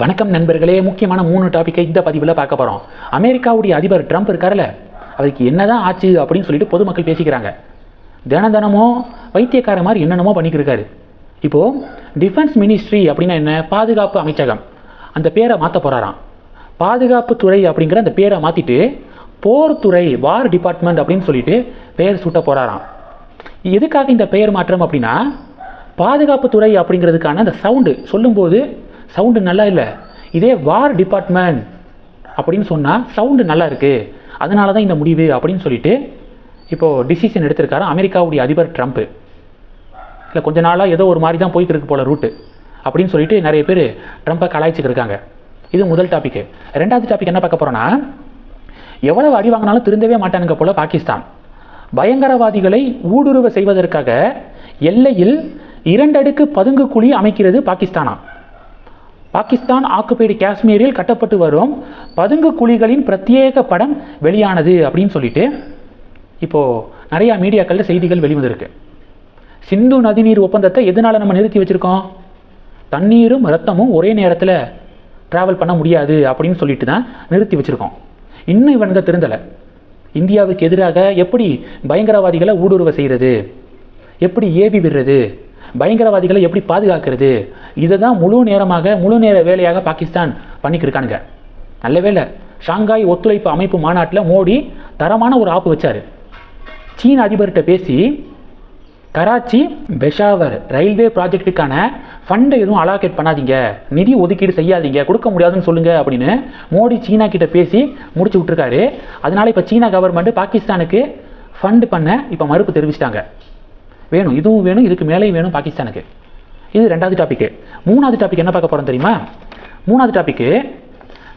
வணக்கம் நண்பர்களே முக்கியமான மூணு டாப்பிக்கை இந்த பதிவில் பார்க்க போகிறோம் அமெரிக்காவுடைய அதிபர் ட்ரம்ப் இருக்கார்ல அதுக்கு என்னதான் ஆச்சு அப்படின்னு சொல்லிட்டு பொதுமக்கள் பேசிக்கிறாங்க. தினம் தினமும் வைத்தியக்கார மாதிரி என்னென்னமோ பண்ணிக்கிட்டு இப்போது டிஃபென்ஸ் மினிஸ்ட்ரி அப்படின்னா என்ன? பாதுகாப்பு அமைச்சகம். அந்த பேரை மாற்ற போகிறாராம் பாதுகாப்பு துறை அப்படிங்கிற அந்த பேரை மாற்றிட்டு போர் துறை வார் டிபார்ட்மெண்ட் அப்படின்னு சொல்லிட்டு பெயர் சூட்ட போகிறாராம் எதுக்காக இந்த பெயர் மாற்றம் அப்படின்னா பாதுகாப்பு துறை அப்படிங்கிறதுக்கான அந்த சவுண்டு சொல்லும்போது சவுண்டு நல்லா இல்லை. இதே வார் டிபார்ட்மெண்ட் அப்படின்னு சொன்னால் சவுண்டு நல்லா இருக்குது அதனால தான் இந்த முடிவு அப்படின்னு சொல்லிட்டு இப்போது டிசிஷன் எடுத்திருக்காரு அமெரிக்காவுடைய அதிபர் ட்ரம்ப்பு இல்லை கொஞ்ச நாளாக ஏதோ ஒரு மாதிரி தான் போய்க்கு இருக்கு போல ரூட்டு அப்படின்னு சொல்லிட்டு நிறைய பேர் ட்ரம்ப்பை கலாய்ச்சிட்டு இருக்காங்க. இது முதல் டாபிக் ரெண்டாவது டாபிக் என்ன பார்க்க போகிறோன்னா எவ்வளவு அடி வாங்கினாலும் திருந்தவே மாட்டானுங்க போல பாகிஸ்தான். பயங்கரவாதிகளை ஊடுருவ செய்வதற்காக எல்லையில் இரண்டடுக்கு பதுங்கு குழி அமைக்கிறது பாகிஸ்தானா? பாகிஸ்தான் ஆக்குபைடு காஷ்மீரில் கட்டப்பட்டு வரும் பதுங்கு குழிகளின் பிரத்யேக படம் வெளியானது அப்படின்னு சொல்லிட்டு இப்போது நிறையா மீடியாக்களில் செய்திகள் வெளிவந்திருக்கு. சிந்து நதிநீர் ஒப்பந்தத்தை எதனால் நம்ம நிறுத்தி வச்சுருக்கோம்? தண்ணீரும் ரத்தமும் ஒரே நேரத்தில் ட்ராவல் பண்ண முடியாது அப்படின்னு சொல்லிட்டு தான் நிறுத்தி வச்சுருக்கோம். இன்னும் இவனுங்க திருந்தலை. இந்தியாவுக்கு எதிராக எப்படி பயங்கரவாதிகளை ஊடுருவ செய்கிறது எப்படி ஏவி விடுறது? பயங்கரவாதிகளை எப்படி பாதுகாக்கிறது? இதை தான் முழு நேரமாக முழு நேர வேலையாக பாகிஸ்தான் பண்ணிக்கிட்டு இருக்கானுங்க நல்ல வேலை ஷாங்காய் ஒத்துழைப்பு அமைப்பு மாநாட்டில் மோடி தரமான ஒரு ஆப்பு வச்சார். சீன அதிபர்கிட்ட பேசி கராச்சி பெஷாவர் ரயில்வே ப்ராஜெக்ட்டுக்கான ஃபண்டை எதுவும் அலாகேட் பண்ணாதீங்க. நிதி ஒதுக்கீடு செய்யாதீங்க. கொடுக்க முடியாதுன்னு சொல்லுங்க அப்படின்னு மோடி சீனா கிட்ட பேசி முடிச்சு விட்ருக்காரு அதனால இப்போ சீனா கவர்மெண்ட் பாகிஸ்தானுக்கு ஃபண்ட் பண்ண இப்போ மறுப்பு தெரிவிச்சிட்டாங்க. வேணும். இதுவும் வேணும் இதுக்கு மேலேயும் வேணும் பாகிஸ்தானுக்கு. இது ரெண்டாவது டாப்பிக்கு மூணாவது டாபிக் என்ன பார்க்க போகிறோம் தெரியுமா? மூணாவது டாப்பிக்கு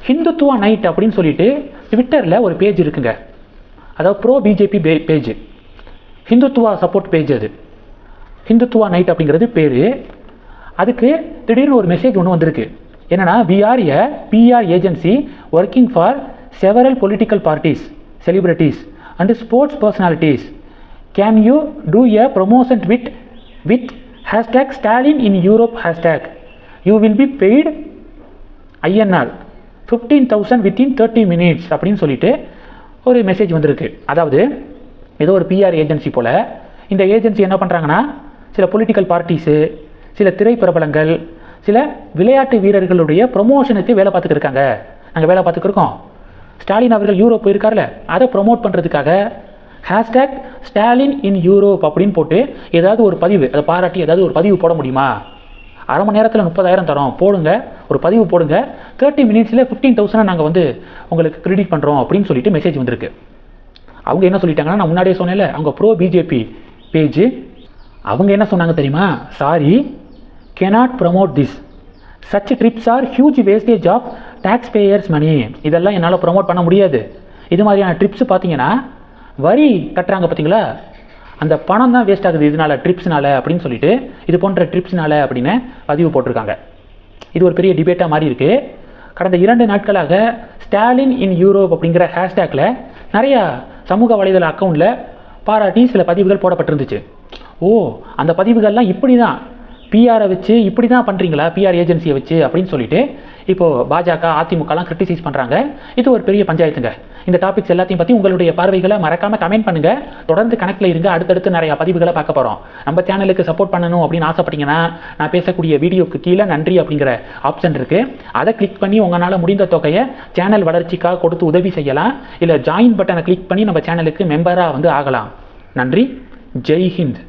ஹிந்துத்துவா நைட் அப்படின்னு சொல்லிட்டு ட்விட்டரில் ஒரு பேஜ் இருக்குங்க. அதாவது pro BJP page Hindutva support page அது. ஹிந்துத்துவா நைட் அப்படிங்கிறது பேர். அதுக்கு திடீர்னு ஒரு மெசேஜ் ஒன்று வந்திருக்கு. என்னன்னா we are a PR agency working for several political parties celebrities and sports personalities can you do a promotion with with hashtag Stalin in Europe hashtag you will be paid INR fifteen thousand within thirty minutes அப்படின்னு சொல்லிட்டு ஒரு message வந்திருக்கு. அதாவது ஏதோ ஒரு PR agency போல் இந்த agency என்ன பண்ணுறாங்கன்னா சில பொலிட்டிக்கல் பார்ட்டிஸு சில திரைப்பிரபலங்கள் சில விளையாட்டு வீரர்களுடைய ப்ரொமோஷனுக்கு வேலை பார்த்துட்டு இருக்காங்க. நாங்கள் வேலை பார்த்துக்கிருக்கோம் ஸ்டாலின் அவர்கள் யூரோப் போயிருக்கார்ல அதை ப்ரொமோட் பண்ணுறதுக்காக ஹேஷ்டேக் ஸ்டாலின் இன் யூரோப் அப்படின்னு போட்டு ஏதாவது ஒரு பதிவு அதை பாராட்டி ஏதாவது ஒரு பதிவு போட முடியுமா? அரை மணி நேரத்தில் முப்பதாயிரம் தரோம். போடுங்க. ஒரு பதிவு போடுங்க. தேர்ட்டி மினிட்ஸில் ஃபிஃப்டீன் தௌசண்ட் நாங்கள் வந்து உங்களுக்கு கிரெடிட் பண்ணுறோம் அப்படின்னு சொல்லிட்டு மெசேஜ் வந்திருக்கு. அவங்க என்ன சொல்லிட்டாங்கன்னா நான் முன்னாடியே சொன்னேன்ல அவங்க ப்ரோ பிஜேபி பேஜ் அவங்க என்ன சொன்னாங்க தெரியுமா? Sorry cannot promote this such trips are huge wastage of taxpayers money இதெல்லாம் என்னால் ப்ரமோட் பண்ண முடியாது. இது மாதிரியான ட்ரிப்ஸ் பார்த்தீங்கன்னா வரி கட்டுறாங்க பார்த்தீங்களா? அந்த பணம் தான் வேஸ்ட் ஆகுது இதனால ட்ரிப்ஸ்னால அப்படின்னு சொல்லிட்டு இது போன்ற ட்ரிப்ஸ்னால அப்படின்னு பதிவு போட்டிருக்காங்க. இது ஒரு பெரிய டிபேட்டாக மாறி இருக்குது கடந்த இரண்டு நாட்களாக ஸ்டாலின் இன் யூரோப் அப்படிங்கிற ஹேஷ்டேக்கில் நிறையா சமூக வலைதள அக்கௌண்ட்டில் பாராட்டி சில பதிவுகள் போடப்பட்டிருந்துச்சு. ஓ அந்த பதிவுகள்லாம் இப்படி தான் பிஆரை வச்சு இப்படி தான் பண்ணுறீங்களா பிஆர் ஏஜென்சியை வச்சு அப்படின்னு சொல்லிட்டு இப்போது பாஜக அதிமுகலாம் கிரிட்டிசைஸ் பண்ணுறாங்க இது ஒரு பெரிய பஞ்சாயத்துங்க. இந்த டாபிக்ஸ் எல்லாத்தையும் பற்றி உங்களுடைய பார்வைகளை மறக்காமல் கமெண்ட் பண்ணுங்கள் தொடர்ந்து கணக்கில் இருங்க. அடுத்தடுத்து நிறையா பதிவுகளை பார்க்க போகிறோம் நம்ம சேனலுக்கு சப்போர்ட் பண்ணணும் அப்படின்னு ஆசைப்பட்டீங்கன்னா நான் பேசக்கூடிய வீடியோக்கு கீழே நன்றி அப்படிங்கிற ஆப்ஷன் இருக்குது அதை கிளிக் பண்ணி உங்களால் முடிந்த தொகையை சேனல் வளர்ச்சிக்காக கொடுத்து உதவி செய்யலாம். இல்லை ஜாயின் பட்டனை கிளிக் பண்ணி நம்ம சேனலுக்கு மெம்பராக வந்து ஆகலாம். நன்றி. ஜெய் ஹிந்த்.